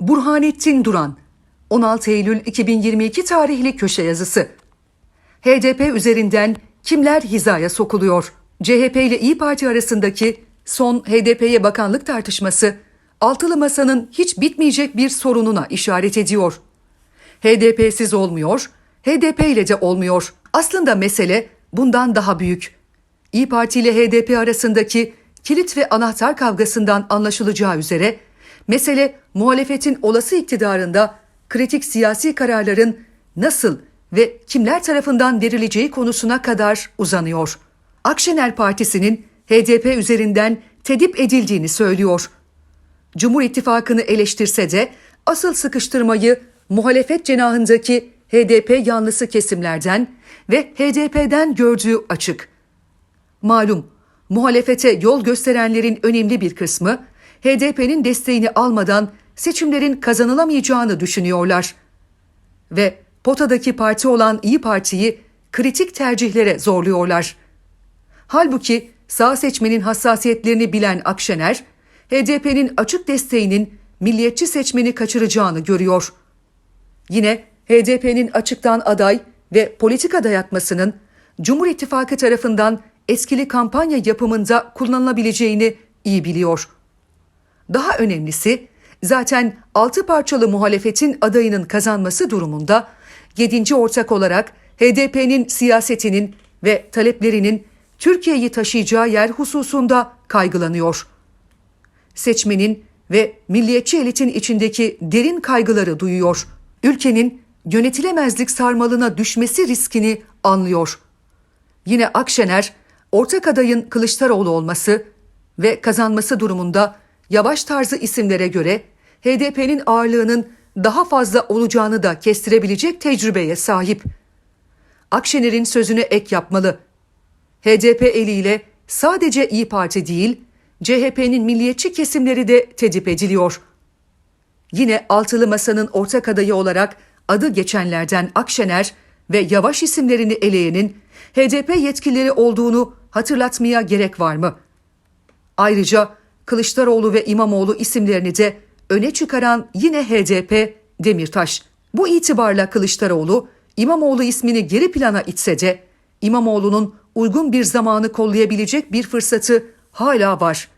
Burhanettin Duran 16 Eylül 2022 tarihli köşe yazısı. HDP üzerinden kimler hizaya sokuluyor? CHP ile İyi Parti arasındaki son HDP'ye bakanlık tartışması altılı masanın hiç bitmeyecek bir sorununa işaret ediyor. HDP'siz olmuyor, HDP ile de olmuyor. Aslında mesele bundan daha büyük. İyi Parti ile HDP arasındaki kilit ve anahtar kavgasından anlaşılacağı üzere mesele muhalefetin olası iktidarında kritik siyasi kararların nasıl ve kimler tarafından verileceği konusuna kadar uzanıyor. Akşener Partisi'nin HDP üzerinden tedip edildiğini söylüyor. Cumhur İttifakı'nı eleştirse de asıl sıkıştırmayı muhalefet cenahındaki HDP yanlısı kesimlerden ve HDP'den gördüğü açık. Malum, muhalefete yol gösterenlerin önemli bir kısmı HDP'nin desteğini almadan seçimlerin kazanılamayacağını düşünüyorlar. Ve potadaki parti olan İyi Parti'yi kritik tercihlere zorluyorlar. Halbuki sağ seçmenin hassasiyetlerini bilen Akşener, HDP'nin açık desteğinin milliyetçi seçmeni kaçıracağını görüyor. Yine HDP'nin açıktan aday ve politika dayatmasının Cumhur İttifakı tarafından etkili kampanya yapımında kullanılabileceğini iyi biliyor. Daha önemlisi zaten altı parçalı muhalefetin adayının kazanması durumunda 7. ortak olarak HDP'nin siyasetinin ve taleplerinin Türkiye'yi taşıyacağı yer hususunda kaygılanıyor. Seçmenin ve milliyetçi elitin içindeki derin kaygıları duyuyor. Ülkenin yönetilemezlik sarmalına düşmesi riskini anlıyor. Yine Akşener, ortak adayın Kılıçdaroğlu olması ve kazanması durumunda yavaş tarzı isimlere göre HDP'nin ağırlığının daha fazla olacağını da kestirebilecek tecrübeye sahip. Akşener'in sözüne ek yapmalı. HDP eliyle sadece İyi Parti değil, CHP'nin milliyetçi kesimleri de tedip ediliyor. Yine altılı masanın ortak adayı olarak adı geçenlerden Akşener ve Yavaş isimlerini eleyenin HDP yetkilileri olduğunu hatırlatmaya gerek var mı? Ayrıca Kılıçdaroğlu ve İmamoğlu isimlerini de öne çıkaran yine HDP Demirtaş. Bu itibarla Kılıçdaroğlu İmamoğlu ismini geri plana itse de İmamoğlu'nun uygun bir zamanı kollayabilecek bir fırsatı hala var.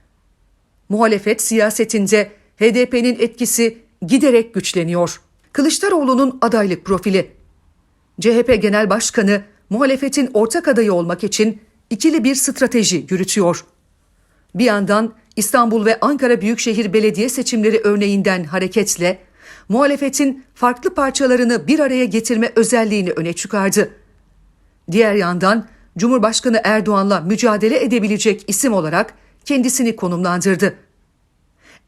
Muhalefet siyasetinde HDP'nin etkisi giderek güçleniyor. Kılıçdaroğlu'nun adaylık profili. CHP Genel Başkanı muhalefetin ortak adayı olmak için ikili bir strateji yürütüyor. Bir yandan İstanbul ve Ankara Büyükşehir Belediye seçimleri örneğinden hareketle muhalefetin farklı parçalarını bir araya getirme özelliğini öne çıkardı. Diğer yandan Cumhurbaşkanı Erdoğan'la mücadele edebilecek isim olarak kendisini konumlandırdı.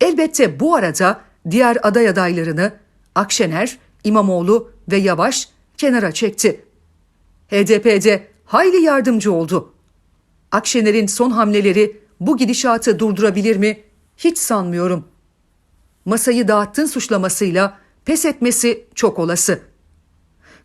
Elbette bu arada diğer aday adaylarını Akşener, İmamoğlu ve Yavaş kenara çekti. HDP'de hayli yardımcı oldu. Akşener'in son hamleleri bu gidişatı durdurabilir mi? Hiç sanmıyorum. Masayı dağıttın suçlamasıyla pes etmesi çok olası.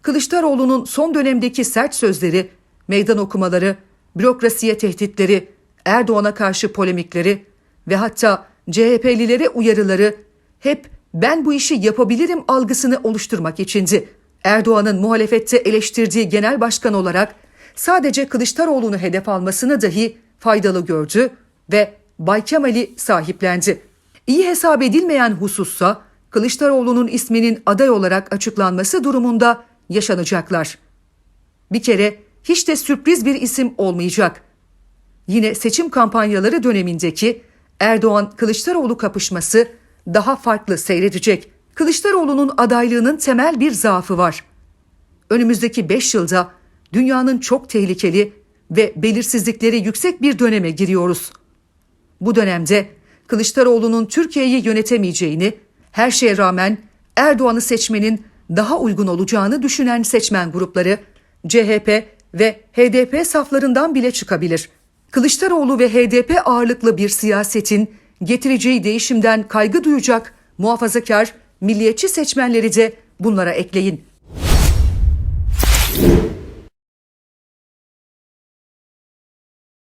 Kılıçdaroğlu'nun son dönemdeki sert sözleri, meydan okumaları, bürokrasiye tehditleri, Erdoğan'a karşı polemikleri ve hatta CHP'lilere uyarıları hep ben bu işi yapabilirim algısını oluşturmak içindi. Erdoğan'ın muhalefette eleştirdiği genel başkan olarak sadece Kılıçdaroğlu'nu hedef almasını dahi faydalı gördü ve Bay Kemal'i sahiplendi. İyi hesap edilmeyen husussa Kılıçdaroğlu'nun isminin aday olarak açıklanması durumunda yaşanacaklar. Bir kere hiç de sürpriz bir isim olmayacak. Yine seçim kampanyaları dönemindeki Erdoğan-Kılıçdaroğlu kapışması daha farklı seyredecek. Kılıçdaroğlu'nun adaylığının temel bir zaafı var. Önümüzdeki 5 yılda dünyanın çok tehlikeli ve belirsizlikleri yüksek bir döneme giriyoruz. Bu dönemde Kılıçdaroğlu'nun Türkiye'yi yönetemeyeceğini, her şeye rağmen Erdoğan'ı seçmenin daha uygun olacağını düşünen seçmen grupları CHP ve HDP saflarından bile çıkabilir. Kılıçdaroğlu ve HDP ağırlıklı bir siyasetin getireceği değişimden kaygı duyacak muhafazakar, milliyetçi seçmenleri de bunlara ekleyin.